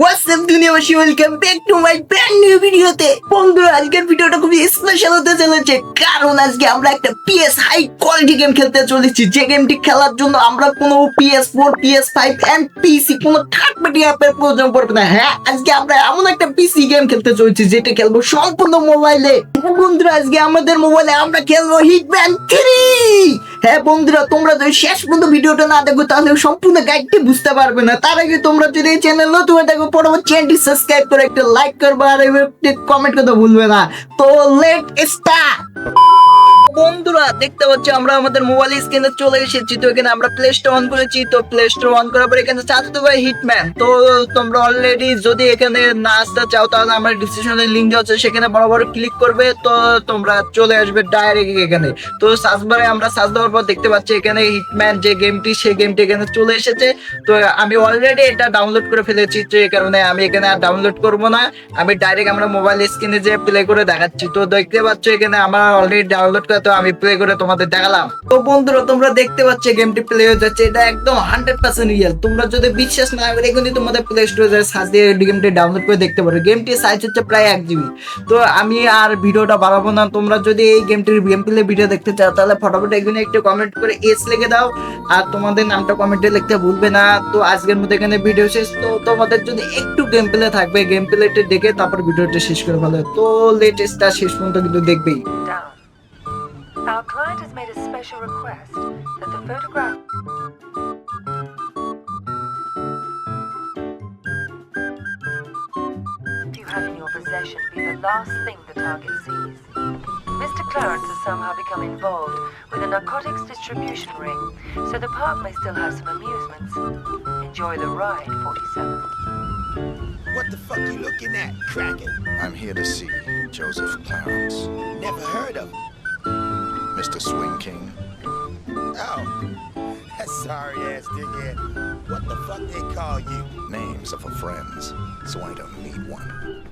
WhatsApp দুনিয়াবাসী welcome back to my brand new ভিডিওতে বন্ধুরা কোনো পিএস প্রয়োজন পড়বে না। হ্যাঁ আজকে আমরা এমন একটা পিসি গেম খেলতে চলেছি, যেটা খেলব সম্পূর্ণ মোবাইলে বন্ধুরা, আজকে আমাদের মোবাইলে আমরা খেলব হিটম্যান থ্রি হ্যাঁ বন্ধুরা, তোমরা যদি শেষ পর্যন্ত ভিডিওটা না দেখো, তাহলে সম্পূর্ণ গাইডটি বুঝতে পারবে না। তার আগে তোমরা যদি এই চ্যানেল নতুন থাকো পরবর্তী চ্যানেলটি সাবস্ক্রাইব করে একটা লাইক করবে, আর কমেন্ট করতে ভুলবে না। তো লেট স্টার্ট বন্ধুরা, দেখতে পাচ্ছ, আমরা আমাদের মোবাইল স্ক্রিনে চলে এসেছি। তো এখানে আমরা প্লে স্টোর অন করেছি। তো প্লে স্টোর অন করার পর এখানে চালাতে পারি হিটম্যান তো তোমরা অলরেডি যদি এখানে না আসতে চাও, তাহলে আমার ডিসক্রিপশনের লিঙ্ক আছে। সেখানে বরাবর ক্লিক করবে, তো তোমরা চলে আসবে ডাইরেক্ট এখানে। তো সার্চ বারে আমরা সার্চ দেওয়ার পর দেখতে পাচ্ছি, এখানে হিটম্যান যে গেমটি সেই গেমটি এখানে চলে এসেছে। তো আমি অলরেডি এটা ডাউনলোড করে ফেলেছি, তো এই কারণে আমি এখানে আর ডাউনলোড করব না। আমি ডাইরেক্ট আমরা মোবাইল স্ক্রিনে যে প্লে করে দেখাচ্ছি। তো দেখতে পাচ্ছ, এখানে আমার অলরেডি ডাউনলোড করে তো আমি প্লে করে তোমাদের দেখালাম। তো বন্ধুরা, তোমরা দেখতে পাচ্ছ গেমটি প্লে হয়ে যাচ্ছে। এটা একদম হান্ড্রেড পার্সেন্ট রিয়েল তোমরা যদি বিশ্বাস না করে এখনই তোমাদের প্লে স্টোরে সার্চ দিয়ে গেমটি ডাউনলোড করে দেখতে পারো। গেমটির সাইজ হচ্ছে প্রায় এক জিবি তো আমি আর ভিডিওটা বাড়াবো না। তোমরা যদি এই গেমটির গেম প্লে ভিডিও দেখতে চাও, তাহলে ফটাফট এখানে একটু কমেন্ট করে এস লিখে দাও। আর তোমাদের নামটা কমেন্টে লিখতে ভুলবে না। তো আজকের মধ্যে এখানে ভিডিও শেষ। তো তোমাদের যদি একটু গেম প্লে থাকবে গেম প্লেটা দেখে তারপর ভিডিওটা শেষ করে ভালো তো লেটেস্টটা শেষ পর্যন্ত কিন্তু দেখবেই. Our client has made a special request that the photograph you have in your possession be the last thing the target sees. Mr. Clarence has somehow become involved with a narcotics distribution ring, so the park may still have some amusements. Enjoy the ride, 47. What the fuck you looking at, Kraken? I'm here to see Joseph Clarence, Never heard of him. Mr. Swing King. Oh, that sorry ass dickhead. What the fuck they call you? Names are for friends, so I don't need one.